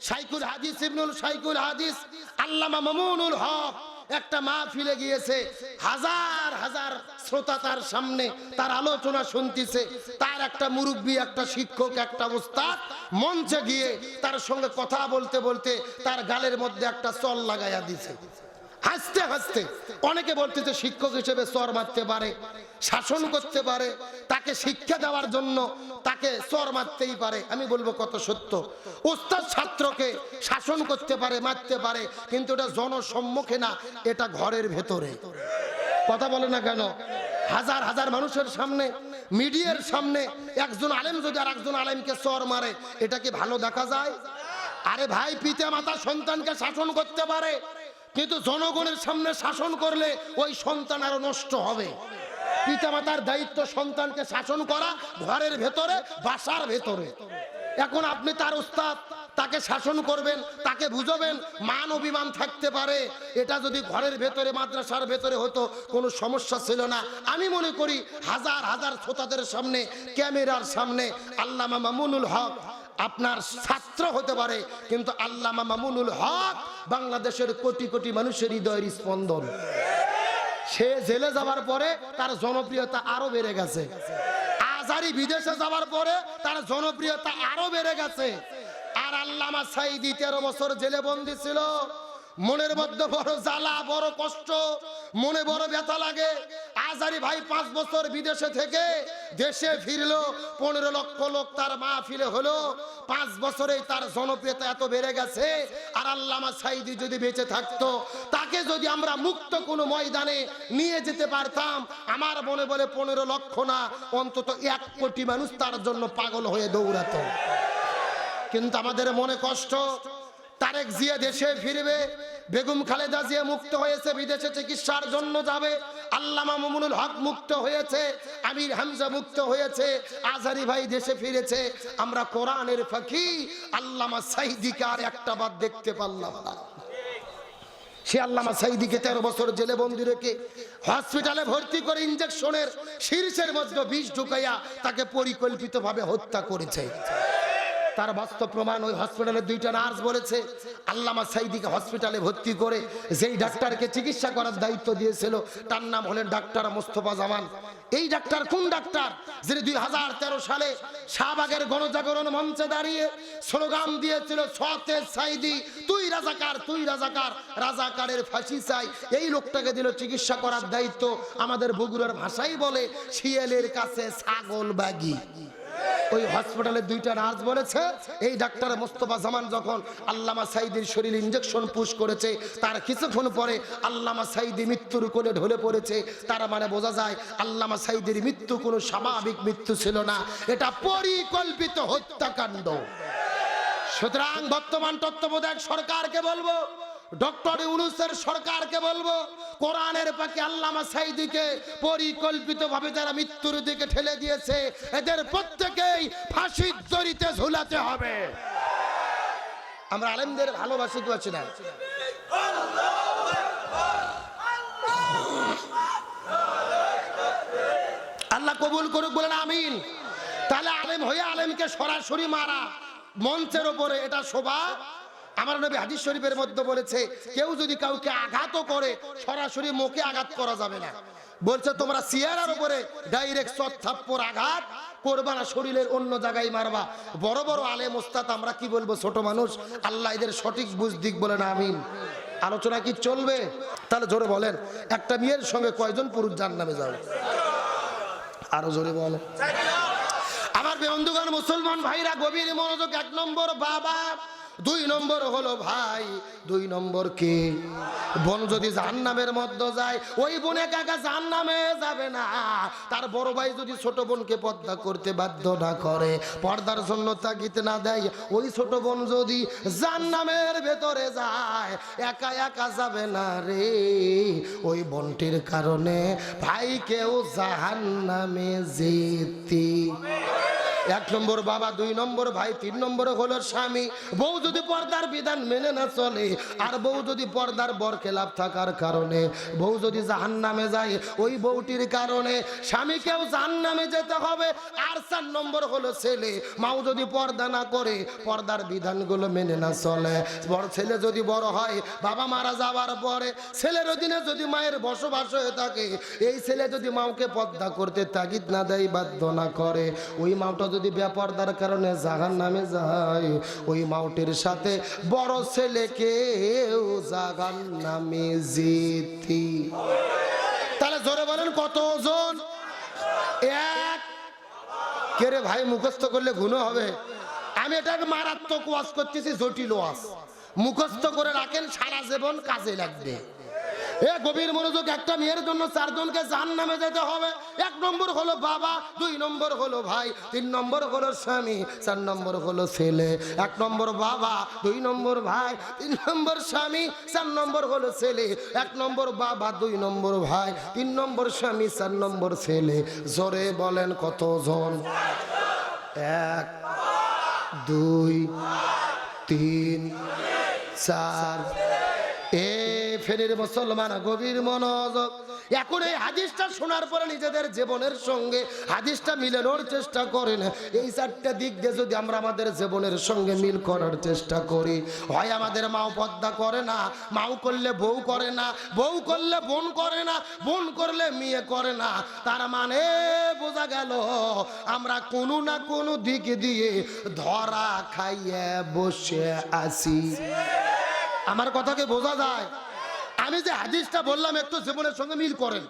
সাইকুল হাদিস, ইবনুল সাইকুল হাদিস, আল্লামা মামুনুল হক একটা মা ফিরে গিয়েছে। হাজার হাজার শ্রোতা তার সামনে, তার আলোচনা শুনতেছে। তার একটা মুরব্বী, একটা শিক্ষক, একটা উস্তাদ মঞ্চে গিয়ে তার সঙ্গে কথা বলতে বলতে তার গালের মধ্যে একটা চল লাগাইয়া দিছে। হাসতে হাসতে অনেকে বলতেছে শিক্ষক হিসেবে চর মারতে পারে, শাসন করতে পারে, তাকে শিক্ষা দেওয়ার জন্য তাকে চর মারতেই পারে। আমি বলব কত সত্য। ওস্তাদ ছাত্রকে শাসন করতে পারে, মারতে পারে, কিন্তু এটা জনসম্মুখে না, এটা ঘরের ভেতরে। কথা বলে না কেন? হাজার হাজার মানুষের সামনে, মিডিয়ার সামনে একজন আলেম যদি আর একজন আলেমকে চর মারে, এটা কি ভালো দেখা যায়? আরে ভাই পিতা মাতা সন্তানকে শাসন করতে পারে? কিন্তু জনগণের সামনে শাসন করলে ওই সন্তান আরও নষ্ট হবে। পিতামাতার দায়িত্ব সন্তানকে শাসন করা ঘরের ভেতরে, বাসার ভেতরে। এখন আপনি তার উস্তাদ, তাকে শাসন করবেন, তাকে বুঝবেন, মান অভিমান থাকতে পারে। এটা যদি ঘরের ভেতরে, মাদ্রাসার ভেতরে হতো, কোনো সমস্যা ছিল না। আমি মনে করি হাজার হাজার শ্রোতাদের সামনে, ক্যামেরার সামনে আল্লামা মামুনুল হক আপনার ছাত্র হতে পারে, কিন্তু আল্লামা মামুনুল হক বাংলাদেশের কোটি কোটি মানুষের হৃদয়ের স্পন্দন। সে জেলে যাওয়ার পরে তার জনপ্রিয়তা আরও বেড়ে গেছে। আজারি বিদেশে যাওয়ার পরে তার জনপ্রিয়তা আরও বেড়ে গেছে। আর আল্লামা সাইদি তেরো বছর জেলে বন্দি ছিল। মনের মধ্যে বড় জ্বালা, বড় কষ্ট, মনে বড় ব্যথা লাগে। আজারি ভাই পাঁচ বছর বিদেশে থেকে দেশে ফিরলো, পনেরো লক্ষ লোক তার মা ফিরে হলো। পাঁচ বছরেই তার জনপ্রিয়তা এত বেড়ে গেছে। আর আল্লামা সাইদি যদি বেঁচে থাকতো, তাকে যদি আমরা মুক্ত কোনো ময়দানে নিয়ে যেতে পারতাম, আমার মনে বলে পনেরো লক্ষ না, অন্তত এক কোটি মানুষ তার জন্য পাগল হয়ে দৌড়াতো। কিন্তু আমাদের মনে কষ্ট তারেক জিয়া দেশে ফিরবে, বেগম খালেদা জিয়া মুক্ত হয়েছে, বিদেশে চিকিৎসার জন্য যাবে, আল্লামা মামুনুল হক মুক্ত হয়েছে, আমির হামজা মুক্ত হয়েছে আজারি ভাই দেশে ফিরেছে, আমরা কোরআনের ফাঁকি, আল্লামা সাইদিকে আর একটা বার দেখতে পারলাম না। সে আল্লামা সাইদিকে তেরো বছর জেলে বন্দি রেখে হসপিটালে ভর্তি করে ইঞ্জেকশনের শীর্ষের মধ্যে বিষ ঢুকাইয়া তাকে পরিকল্পিতভাবে হত্যা করেছে। তার বাস্তব প্রমাণ ওই হসপিটালে দুইটা নার্স বলেছে। আল্লামা সাইদিকে হসপিটালে ভর্তি করে যেই ডাক্তারকে চিকিৎসা করার দায়িত্ব দিয়েছিল, তার নাম হলেন ডাক্তার মোস্তফা জামান। এই ডাক্তার কোন ডাক্তার? যিনি দুই হাজার তেরো সালে শাহবাগের গণজাগরণ মঞ্চে দাঁড়িয়ে স্লোগান দিয়েছিল, সতে সাইদি, তুই রাজাকার তুই রাজাকার, রাজাকারের ফাঁসি চাই। এই লোকটাকে দিল চিকিৎসা করার দায়িত্ব। আমাদের বগুড়ার ভাষাই বলে, শিয়ালের কাছে ছাগল বাগি। ওই হসপিটালে দুইটা নার্স বলেছে, এই ডাক্তার মোস্তফা জামান যখন আল্লামা সাইদির শরীর ইঞ্জেকশন পুশ করেছে, তার কিছুক্ষণ পরে আল্লামা সাইদি মৃত্যুর কোলে ঢলে পড়েছে। তার মানে বোঝা যায় আল্লামা সাইদির মৃত্যু কোনো স্বাভাবিক মৃত্যু ছিল না। এটা পরিকল্পিত হত্যাকাণ্ড। সুতরাং বর্তমান তত্ত্বাবধায়ক সরকারকে বলব ডক্টর ইউনুসের সরকারকে বলব, কোরআনের পাকে আল্লামা সাইদিকে পরিকল্পিতভাবে যারা মৃত্যুর দিকে ঠেলে দিয়েছে, এদের প্রত্যেকেই ফাঁসির দড়িতে ঝুলাতে হবে। আমরা আলেমদের ভালোবাসি, কি আছি না? আল্লাহ কবুল করুক, বলেন আমিন। তাহলে আলেম হয়ে আলেমকে সরাসরি মারা, মঞ্চের ওপরে, এটা শোভা আমার নবী হাদিস শরীফের মধ্যে বলেছে, কেউ যদি কাউকে আঘাতও করে, সরাসরি মুখে আঘাত করা যাবে না। বলছে, তোমরা সিয়ারার উপরে ডাইরেক্ট সৎ থাপ্পর আঘাত করবা না, শরীরের অন্য জায়গায় মারবা। বড় বড় আলেম, ওস্তাদ, আমরা কি বলব? ছোট মানুষ, আল্লাহ এদের সঠিক বুঝ দিক বলেন আমিন। আলোচনা কি চলবে? তাহলে জোরে বলেন, একটা মেয়ের সঙ্গে কয়জন পুরুষ জান নামে যাবে? আরও জোরে বলেন। আমার বন্ধুগণ, মুসলমান ভাইরা, গভীর মনোযোগ, এক নম্বর বাবা দুই নম্বর হলো ভাই, দুই নম্বর কে? বোন যদি জাহান্নামের মধ্যে যায়, ওই বোনে কাকা জাহান্নামে যাবে না। তার বড় ভাই যদি ছোট বোনকে পর্দা করতে বাধ্য না করে, পর্দার জন্য তাগিতে না দেয়, ওই ছোট বোন যদি জাহান্নামের ভেতরে যায়, একা একা যাবে না রে। ওই বোনটির কারণে ভাইকেও জাহান্নামে যেতে এক নম্বর বাবা, দুই নম্বর ভাই, তিন নম্বরে হলো স্বামী। বউ যদি পর্দার বিধান মেনে না চলে, আর বউ যদি পর্দার বর খেলাপ থাকার কারণে, বউ যদি জাহান নামে যায়, ওই বউটির কারণে স্বামীকেও জাহান নামে যেতে হবে। আর চার নম্বর হলো ছেলে, মাও যদি পর্দা না করে, পর্দার বিধানগুলো মেনে না চলে। বড় ছেলে যদি বড় হয়, বাবা মারা যাওয়ার পরে ছেলের অধীনে যদি মায়ের বসবাস হয়ে থাকে, এই ছেলে যদি মাওকে পর্দা করতে তাগিদ না দেয়, বাধ্য না করে, ওই মাওটা বেপর্দার কারণে জাহান নামে যায়, ওই মাউটির সাথে বড় ছেলেকেও জাহান নামে যেতে। তাহলে জোরে বলেন কত ওজন এক। কে রে ভাই, মুখস্থ করলে গুণ হবে। আমি এটাকে মারাত্মক ওয়াজ করতেছি, জটিল ওয়াজ। মুখস্থ করে রাখেন, সারা জীবন কাজে লাগবে। এ গভীর মনোযোগ একটা মেয়ের জন্য চারজনকে জান নামে যেতে হবে। এক নম্বর হলো বাবা, দুই নম্বর হলো ভাই, তিন নম্বর হলো স্বামী, চার নম্বর হলো ছেলে। এক নম্বর বাবা, দুই নম্বর ভাই, তিন নম্বর স্বামী, চার নম্বর হলো ছেলে। এক নম্বর বাবা, দুই নম্বর ভাই, তিন নম্বর স্বামী, চার নম্বর ছেলে। জোরে বলেন কতজন? এক, দুই, তিন, চার ফেরের মুসলমান, গভীর মনোযোগ। এখন এই হাদিসটা শোনার পরে নিজেদের জীবনের সঙ্গে হাদিসটা মিলানোর চেষ্টা করেন। এই চারটা দিক দিয়ে যদি আমরা আমাদের জীবনের সঙ্গে মিল করার চেষ্টা করি, হয় আমাদের মাও পদ্মা করে না, মাও করলে বউ করে না, বউ করলে বোন করে না, বোন করলে মেয়ে করে না, তার মানে বোঝা গেল আমরা কোনো না কোনো দিক দিয়ে ধরা খাইয়ে বসে আছি। আমার কথাকে বোঝা যায়? আমি যে হাদিসটা বললাম, একটু জীবনের সঙ্গে মিল করেন।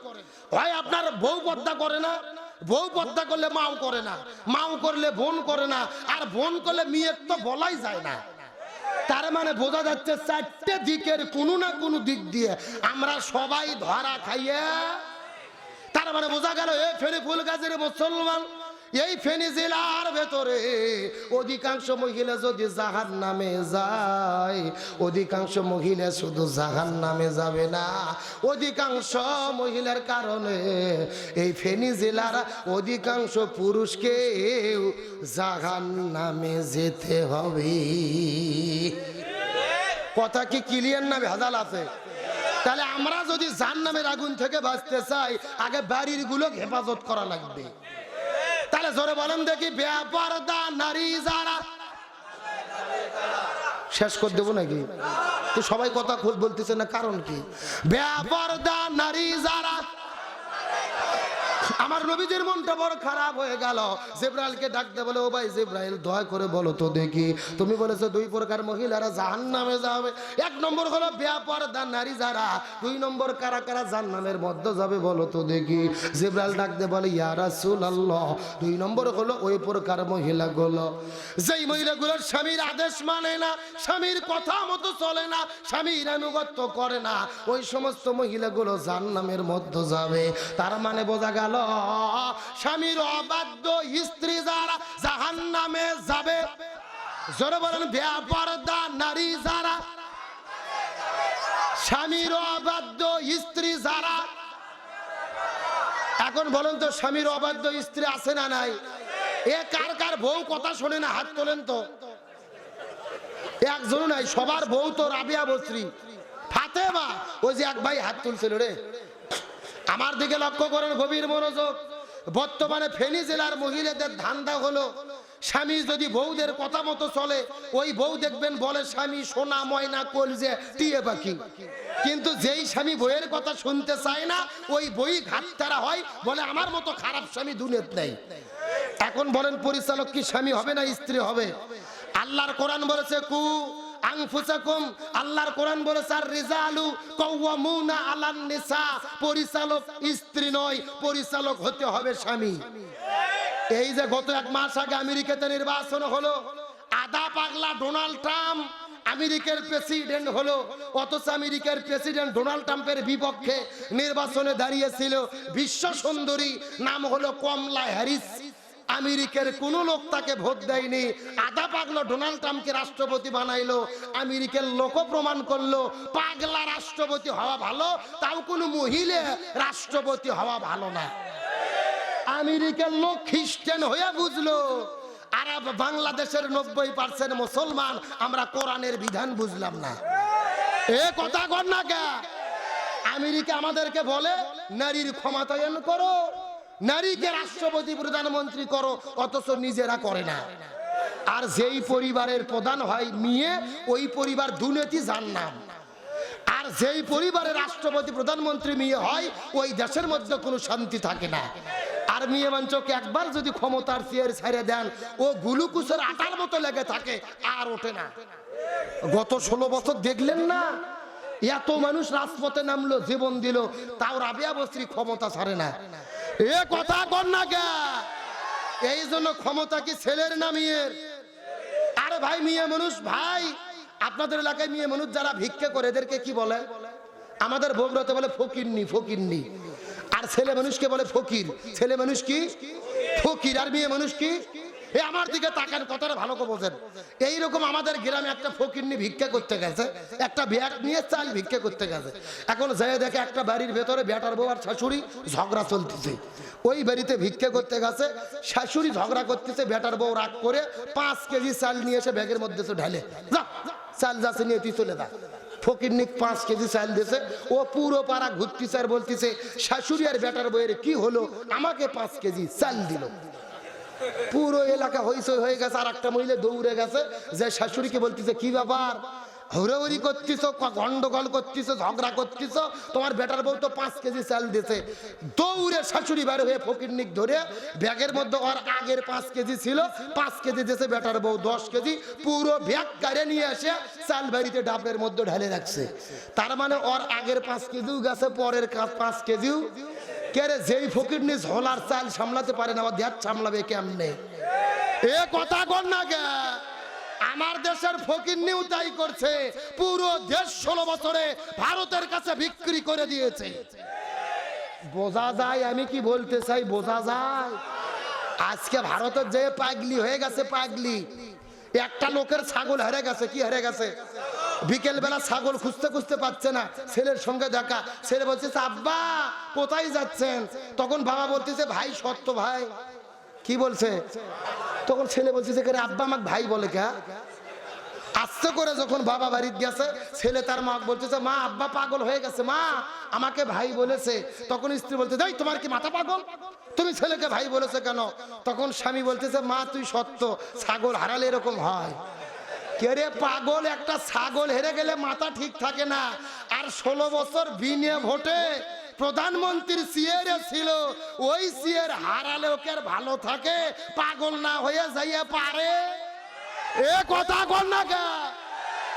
হয় আপনার বউ পদ্মা করে না? বউ পদ্মা করলে মাও করে না। মাও করলে বোন করে না। আর বোন করলে মেয়ের তো বলাই যায় না। তার মানে বোঝা যাচ্ছে চারটে দিকের কোনো না কোনো দিক দিয়ে আমরা সবাই ধরা খাইয়ে, তার মানে বোঝা গেল, এ ফেরি ফুল গাছের মুসলমান এই ফেনী জেলার ভেতরে অধিকাংশ মহিলা যদি জাহান নামে যায়, অধিকাংশ মহিলা শুধু জাহান নামে যাবে না। অধিকাংশ মহিলার কারণে এই ফেনী জেলার অধিকাংশ পুরুষকে জাহান নামে যেতে হবে। কথা কি ক্লিয়ার না ভেজাল আছে? তাহলে আমরা যদি জান নামের আগুন থেকে বাঁচতে চাই, আগে বাড়িরগুলো হেফাজত করা লাগবে। জোরে বলেন দেখি, বেপরদা নারী যারা শেষ করে দেবো নাকি? তো সবাই কথা খুব বলতেছে না, কারণ কি? বেপরদা নারী যারা আমার নবীজির মনটা বড় খারাপ হয়ে গেল। জেব্রাইলকে ডাকতে বলে, ও ভাই জেব্রাইল, দয়া করে বলো তো দেখি, তুমি বলেছ দুই প্রকার মহিলারা জাহান নামে যাবে। এক নম্বর হলো বেপরদা নারী যারা, দুই নম্বর কারা কারা জাহান্নামের মধ্যে যাবে বলো তো দেখি। জেব্রাইল ডাকতে বলে, ইয়া রাসূলুল্লাহ। দুই নম্বর হলো ওই প্রকার মহিলাগুলো। যেই মহিলাগুলোর স্বামীর আদেশ মানে না, স্বামীর কথা মতো চলে না, স্বামীর আনুগত্য করে না, ওই সমস্ত মহিলাগুলো জাহান্নামের মধ্যে যাবে। তার মানে বোঝা গেল স্বামীর অবাধ্য স্ত্রী যারা জাহান নামে যাবে। জোরে বলেন, বেপরদা নারী যারা। স্বামীর অবাধ্য স্ত্রী যারা। এখন বলেন তো, স্বামীর অবাধ্য স্ত্রী আছে না নাই? এ কার কার বউ কথা শোনে না হাত তোলেন তো। একজন নাই, সবার বউ তো রাবিয়া বস্ত্রী। ফাতেমা, ওই যে এক ভাই হাত তুলছিল রে। আমার দিকে লক্ষ্য করেন গভীর মনোযোগ। বর্তমানে ফেনী জেলার মহিলাদের ধান্দা হলো, স্বামী যদি বউদের কথা মতো চলে, ওই বউ দেখবেন বলে, স্বামী, সোনা, ময়না, কলজে, টিয়ে পাখি। কিন্তু যেই স্বামী বইয়ের কথা শুনতে চায় না, ওই বই ঘাটতারা হয় বলে, আমার মতো খারাপ স্বামী দুনিয়াত নেই। এখন বলেন, পরিচালক কি স্বামী হবে না স্ত্রী হবে? আল্লাহর কোরআন বলেছে, কু আনফুসাকুম, আল্লাহর কোরআন বলেছে আর রিজালু কাওয়ামুনা আলান নিসা, পরিচালক স্ত্রী নয়, পরিচালক হতে হবে স্বামী। এই যে গত এক মাস আগে আমেরিকাতে নির্বাচন হলো, আদা পাগলা ডোনাল্ড ট্রাম্প আমেরিকার প্রেসিডেন্ট হলো, অথচ আমেরিকার প্রেসিডেন্ট ডোনাল্ড ট্রাম্পের বিপক্ষে নির্বাচনে দাঁড়িয়েছিল। বিশ্ব সুন্দরী, নাম হলো কমলা হ্যারিস। আমেরিকার কোন লোক তাকে ভোট দেয়নি। আধা পাগলো ডোনাল্ড ট্রাম্পকে রাষ্ট্রপতি বানাইলো। আমেরিকার লোক প্রমাণ করল, পাগলা রাষ্ট্রপতি হওয়া ভালো, তাও কোনো মহিলা রাষ্ট্রপতি হওয়া ভালো না। আমেরিকার লোক খ্রিস্টান হয়ে বুঝলো আর বাংলাদেশের নব্বই পার্সেন্ট মুসলমান, আমরা কোরআনের বিধান বুঝলাম না। এ কথা কর না কে? আমেরিকা আমাদেরকে বলে, নারীর ক্ষমতায়ন করো। নারীকে রাষ্ট্রপতি, প্রধানমন্ত্রী করো, অথচ নিজেরা করে না। আর যেই পরিবারের প্রধান হয় মেয়ে, ওই পরিবার দুর্নীতি যার নাম আর যেই পরিবারের রাষ্ট্রপতি, প্রধানমন্ত্রী মেয়ে হয়, ওই দেশের মধ্যে কোনো শান্তি থাকে না। আর মেয়ে মঞ্চকে একবার যদি ক্ষমতার চেয়ার ছেড়ে দেন, ও গুলুকুসের আটার মতো লেগে থাকে, আর ওঠে না। গত ষোলো বছর দেখলেন না? এত মানুষ রাজপথে নামলো, জীবন দিল, তাও রাবিয়া বস্ত্রী ক্ষমতা ছাড়ে না। এ কথা কর না কে? এই জন্য ক্ষমতা কি ছেলের না মেয়ের? আরে ভাই, মেয়ে মানুষ, ভাই, আপনাদের এলাকায় মেয়ে মানুষ যারা ভিক্ষে করে, এদেরকে কি বলে? আমাদের বগুড়াতে বলে ফকিরনি ফকিরনি। আর ছেলে মানুষকে বলে ফকির। ছেলে মানুষ কি? ফকির। আর মেয়ে মানুষ কি? এ আমার দিকে তাকান, কথাটা ভালো করে বোঝেন। এইরকম আমাদের গ্রামে একটা ফকিরনি ভিক্ষা করতে গেছে, একটা ব্যাগ নিয়ে চাল ভিক্ষা করতে গেছে। এখন যাই দেখে একটা বাড়ির ভেতরে বেটার বউ আর শাশুড়ি ঝগড়া চলতেছে। ওই বাড়িতে ভিক্ষা করতে গেছে, শাশুড়ি ঝগড়া করতেছে, বেটার বউ রাগ করে পাঁচ কেজি চাল নিয়ে এসে ব্যাগের মধ্যে ঢালে। যা, চাল যাচ্ছে নিয়ে তুই চলে যা। ফকিরনিক পাঁচ কেজি চাল দিয়েছে, ও পুরো পাড়া ঘুরতেছে আর বলতেছে, শাশুড়ি আর বেটার বইয়ের কি হলো? আমাকে পাঁচ কেজি চাল দিল। পুরো এলাকা হইচই হয়ে গেছে আর একটা মহিলা দৌড়ে গেছে। যে শাশুড়িকে বলতেছে, কি ব্যাপার? হৌরাহৌরি করতিস গন্ডগোল করতিস ঝগড়া করতিস তোমার বেটার বউ তো পাঁচ কেজি চাল দিছে। দৌড়ে শাশুড়ি বাইরে হয়ে ফকিরনিক ধরে ব্যাগের মধ্যে, ওর আগের পাঁচ কেজি ছিল, পাঁচ কেজি দিয়েছে বেটার বউ, দশ কেজি। পুরো ব্যাগ কারে নিয়ে এসে চাল বাড়িতে ডাবের মধ্যে ঢালে রাখছে। তার মানে ওর আগের পাঁচ কেজিও গেছে, পরের পাঁচ কেজিও কেরে যেই ফকির নিজ হলার চাল সামলাতে পারে না দেশ সামলাবে কেমনে? এ কথা কর না কে? আমার দেশের ফকির নিউ তাই করছে, পুরো দেশ ষোলো বছরে ভারতের কাছে বিক্রি করে দিয়েছে। বোঝা যায়, আমি কি বলতে চাই? বোঝা যায়। আজকে ভারতের যে পাগলি হয়ে গেছে, পাগলি। একটা লোকের ছাগল হেরে গেছে, কি হেরে গেছে? বিকেল বেলা ছাগল খুঁজতে খুঁজতে পাচ্ছে না। ছেলের সঙ্গে দেখা। ছেলে বলছে, আব্বা, কোথায় যাচ্ছেন? তখন বাবা বলতেছে, ভাই, সত্য ভাই। কি বলছে? তখন ছেলে বলছে যে আব্বা আমাকে ভাই বলে কে? আস্তে করে যখন বাবা বাড়িতে গেছে, ছেলে তার মা বলতেছে, মা, আব্বা পাগল হয়ে গেছে, মা, আমাকে ভাই বলেছে। তখন স্ত্রী বলতে যাই তোমার কি মাথা পাগল? তুমি ছেলেকে ভাই বলেছে কেন? তখন স্বামী বলতেছে, মা, তুই সত্য, ছাগল হারালে এরকম হয়। কেরে পাগল, একটা ছাগল হেরে গেলে মাথা ঠিক থাকে না। আর ষোলো বছর বিনে ভোটে প্রধানমন্ত্রীর সিয়ারে ছিল, ওই সিয়ার হারালে ওকে ভালো থাকে, পাগল না হয়ে যাইয়া পারে। এ কথা কর না